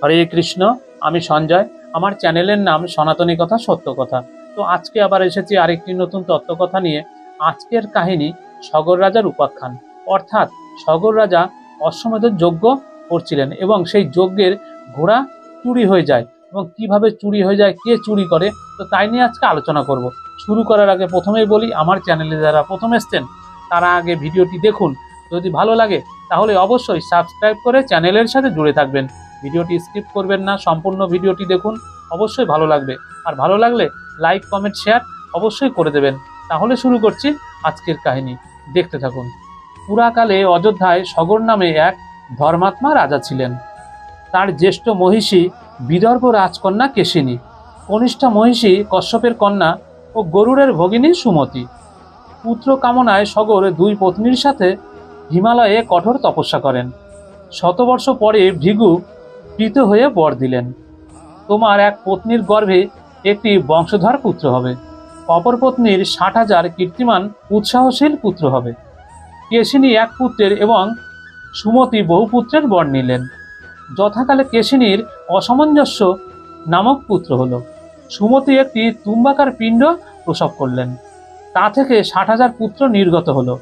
হরে কৃষ্ণ, আমি সঞ্জয়। আমার চ্যানেলের নাম সনাতনী কথা, সত্য কথা। তো আজকে আবার এসেছি আরেকটি নতুন তত্ত্বকথা নিয়ে। আজকের কাহিনী সগর রাজার উপাখ্যান। অর্থাৎ সগর রাজা অশ্বমেধের যজ্ঞ করছিলেন এবং সেই যজ্ঞের ঘোড়া চুরি হয়ে যায় এবং কীভাবে চুরি হয়ে যায়, কে চুরি করে, তো তাই নিয়ে আজকে আলোচনা করব। শুরু করার আগে প্রথমেই বলি, আমার চ্যানেলে যারা প্রথম এসছেন, তারা আগে ভিডিওটি দেখুন। যদি ভালো লাগে, তাহলে অবশ্যই সাবস্ক্রাইব করে চ্যানেলের সাথে জুড়ে থাকবেন। ভিডিওটি স্কিপ করবেন না, সম্পূর্ণ ভিডিওটি দেখুন, অবশ্যই ভালো লাগবে। আর ভালো লাগলে লাইক, কমেন্ট, শেয়ার অবশ্যই করে দেবেন। তাহলে শুরু করছি আজকের কাহিনী। দেখতে থাকুন। পুরাকালে অযোধ্যায় সগর নামে এক ধর্মাত্মা রাজা ছিলেন। তার জ্যেষ্ঠ মহিষী বিদর্ভ রাজকন্যা কেশিনী, কনিষ্ঠা মহিষী কশ্যপের কন্যা ও গরুড়ের ভগিনী সুমতি। পুত্র কামনায় সগর দুই পত্নীর সাথে হিমালয়ে কঠোর তপস্যা করেন। শতবর্ষ পরে ভৃগু প্রীত হয়ে বর দিলেন। তোমার এক পত্নীর গর্ভে একটি বংশধর পুত্র হবে। অপর পত্নীর ষাট হাজার কীর্তিমান উৎসাহশীল পুত্র হবে। কেশিনী এক পুত্রের এবং সুমতি বহু পুত্রের বর নিলেন। যথাকালে কেশিনীর অসামঞ্জস্য নামক পুত্র হল। সুমতি একটি তুম্বাকার পিণ্ড প্রসব করলেন। তা থেকে ষাট হাজার পুত্র নির্গত হলো।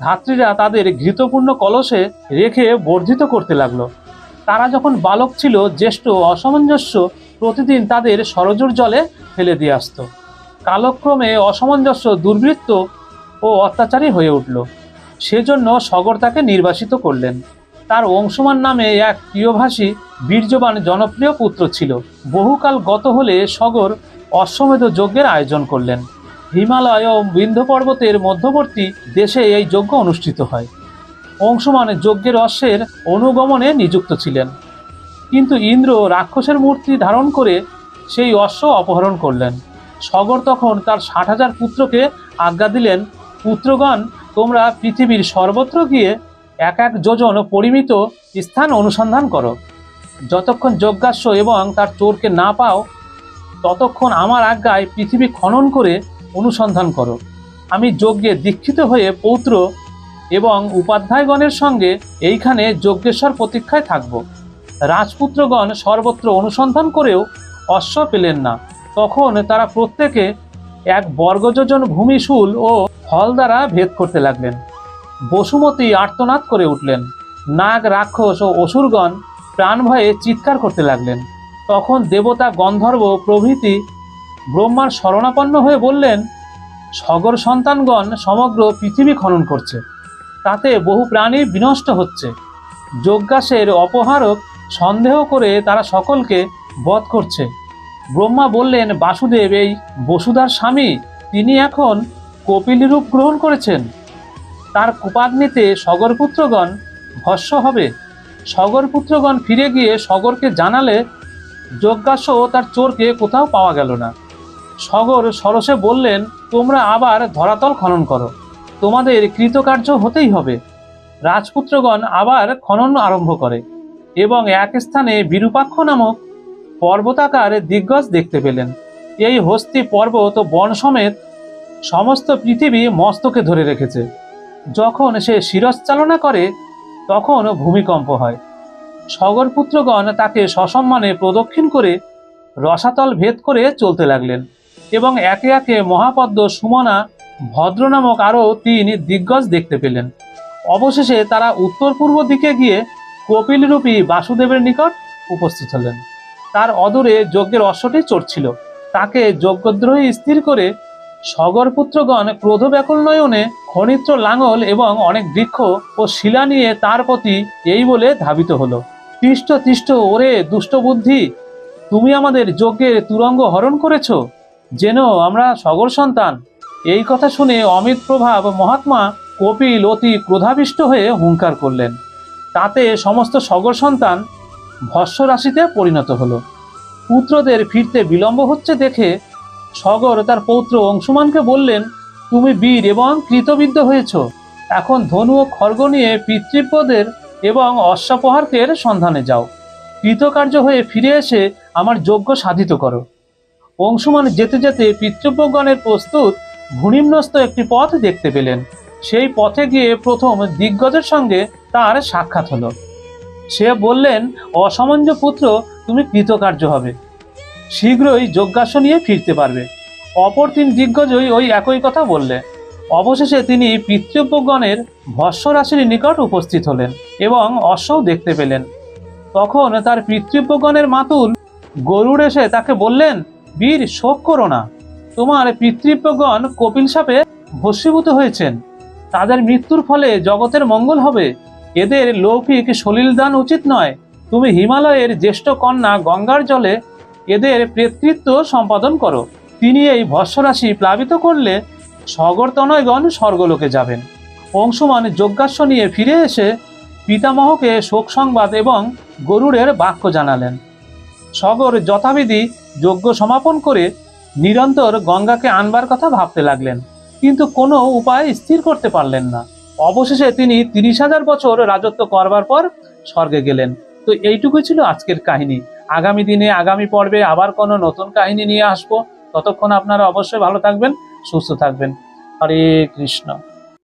ধাত্রীরা তাদের ঘৃতপূর্ণ কলসে রেখে বর্ধিত করতে লাগল। তারা যখন বালক ছিল, জ্যেষ্ঠ অসামঞ্জস্য প্রতিদিন তাদের সরজুর জলে ফেলে দিয়ে আসত। কালক্রমে অসামঞ্জস্য, দুর্বৃত্ত ও অত্যাচারী হয়ে উঠল। সেজন্য সগর তাকে নির্বাসিত করলেন। তার অংশমান নামে এক প্রিয়ভাষী, বীর্যবান, জনপ্রিয় পুত্র ছিল। বহুকাল গত হলে সগর অশ্বমেধ যজ্ঞের আয়োজন করলেন। হিমালয় ও বিন্ধ্য পর্বতের মধ্যবর্তী দেশে এই যজ্ঞ অনুষ্ঠিত হয়। অংশমান যজ্ঞের অশ্বের অনুগমনে নিযুক্ত ছিলেন। কিন্তু ইন্দ্র রাক্ষসের মূর্তি ধারণ করে সেই অশ্ব অপহরণ করলেন। সগর তখন তার ষাট হাজার পুত্রকে আজ্ঞা দিলেন, পুত্রগণ, তোমরা পৃথিবীর সর্বত্র গিয়ে এক এক যোজন পরিমিত স্থান অনুসন্ধান করো। যতক্ষণ যজ্ঞাস্য এবং তার চোরকে না পাও, ততক্ষণ আমার আজ্ঞায় পৃথিবী খনন করে অনুসন্ধান করো। আমি যজ্ঞে দীক্ষিত হয়ে পৌত্র এবং উপাধ্যায়গণের সঙ্গে এইখানে যজ্ঞেশ্বর প্রতীক্ষায় থাকব। রাজপুত্রগণ সর্বত্র অনুসন্ধান করেও অশ্ব পেলেন না। তখন তারা প্রত্যেকে এক বর্গযোজন ভূমিশূল ও ফল দ্বারা ভেদ করতে লাগলেন। বসুমতী আর্তনাদ করে উঠলেন। নাগ রাক্ষস ও অসুরগণ প্রাণ ভয়ে চিৎকার করতে লাগলেন। তখন দেবতা গন্ধর্ব প্রভৃতি ব্রহ্মার শরণাপন্ন হয়ে বললেন, সগর সন্তানগণ সমগ্র পৃথিবী খনন করছে। তাতে বহু প্রাণী বিনষ্ট হচ্ছে। যজ্ঞাসের অপহারক সন্দেহ করে তারা সকলকে বধ করছে। ব্রহ্মা বললেন, বাসুদেব, এই বসুধার স্বামী, তিনি এখন কপিল রূপ গ্রহণ করেছেন। তার কুপাগ্নিতে সগরপুত্রগণ ভস্য হবে। সগরপুত্রগণ ফিরে গিয়ে সগরকে জানালে যজ্ঞাস তার চোরকে কোথাও পাওয়া গেল না। সগর সরসে বললেন, তোমরা আবার ধরাতল খনন করো। তোমাদের কৃতকার্য হতেই হবে। রাজপুত্রগণ আবার খনন আরম্ভ করে এবং এক স্থানে বিরূপাক্ষ নামক পর্বতাকার দিগ্গজ দেখতে পেলেন। এই হস্তি পর্বত, বন সমেত সমস্ত পৃথিবী মস্তকে ধরে রেখেছে। যখন সে শিরশ্চালনা করে, তখন ভূমিকম্প হয়। সগরপুত্রগণ তাকে সসম্মানে প্রদক্ষিণ করে রসাতল ভেদ করে চলতে লাগলেন এবং একে একে মহাপদ্ম সুমনা ভদ্র নামক আরও তিন দিগ্গজ দেখতে পেলেন। অবশেষে তারা উত্তর পূর্ব দিকে গিয়ে কপিলরূপী বাসুদেবের নিকট উপস্থিত হলেন। তার অদূরে যজ্ঞের অশ্বটি চড়ছিল তাকে যজ্ঞদ্রোহী স্থির করে সগরপুত্রগণ ক্রোধ ব্যাকুল নয়নে খনিত্র লাঙল এবং অনেক বৃক্ষ ও শিলা নিয়ে তার প্রতি এই বলে ধাবিত হলো, তিষ্ট তিষ্ট, ওরে দুষ্ট বুদ্ধি! তুমি আমাদের যজ্ঞের তুরঙ্গ হরণ করেছ? যেন আমরা সগর সন্তান এই কথা শুনে অমিত প্রভাব মহাত্মা, কপিল, অতি ক্রোধাবিষ্ট হয়ে হুঙ্কার করলেন। তাতে সমস্ত সগর সন্তান ভস্য রাশিতে পরিণত হলো। পুত্রদের ফিরতে বিলম্ব হচ্ছে দেখে সগর তার পৌত্র অংশুমানকে বললেন, তুমি বীর এবং কৃতবিদ্য হয়েছ। এখন ধনু ও খর্গ নিয়ে পিতৃপদের এবং অশ্বাপহারকের সন্ধানে যাও। কৃতকার্য হয়ে ফিরে এসে আমার যোগ্য সাধিত করো। অংশুমান যেতে যেতে পিতৃব্যগণের প্রস্তুত ভূনিম্নস্থ একটি পথ দেখতে পেলেন। সেই পথে গিয়ে প্রথম দিগ্গজের সঙ্গে তার সাক্ষাৎ হলো। সে বললেন, অসমঞ্জ পুত্র, তুমি কৃতকার্য হবে। শীঘ্রই যজ্ঞাস্য নিয়ে ফিরতে পারবে। অপর তিন দিগ্গজই ওই একই কথা বললে অবশেষে তিনি পিতৃব্যগণের ভস্য রাশির নিকট উপস্থিত হলেন এবং অশ্বও দেখতে পেলেন। তখন তার পিতৃব্যগণের মাতুল গরুড় এসে তাকে বললেন, বীর শোক করো না। তোমার পিতৃব্যগণ কপিল সাপে ভস্মীভূত হয়েছেন। তাদের মৃত্যুর ফলে জগতের মঙ্গল হবে। এদের লৌকিক সলিল দান উচিত নয়। তুমি হিমালয়ের জ্যেষ্ঠ কন্যা গঙ্গার জলে এদের প্রেতৃত্ব সম্পাদন করো। তিনি এই ভস্মরাশি প্লাবিত করলে সগরতনয়গণ স্বর্গলোকে যাবেন। অংশুমান যজ্ঞাস্য নিয়ে ফিরে এসে পিতামহকে শোক সংবাদ এবং গরুড়ের বাক্য জানালেন। সগর যথাবিধি যজ্ঞ সমাপন করে নিরন্তর গঙ্গাকে আনবার কথা ভাবতে লাগলেন, কিন্তু কোনো উপায় স্থির করতে পারলেন না। অবশেষে তিনি তিরিশ হাজার বছর রাজত্ব করবার পর স্বর্গে গেলেন। তো এইটুকুই ছিল আজকের কাহিনী। আগামী দিনে, আগামী পর্বে আবার কোনো নতুন কাহিনী নিয়ে আসব। ততক্ষণ আপনারা অবশ্যই ভালো থাকবেন, সুস্থ থাকবেন। হরে কৃষ্ণ।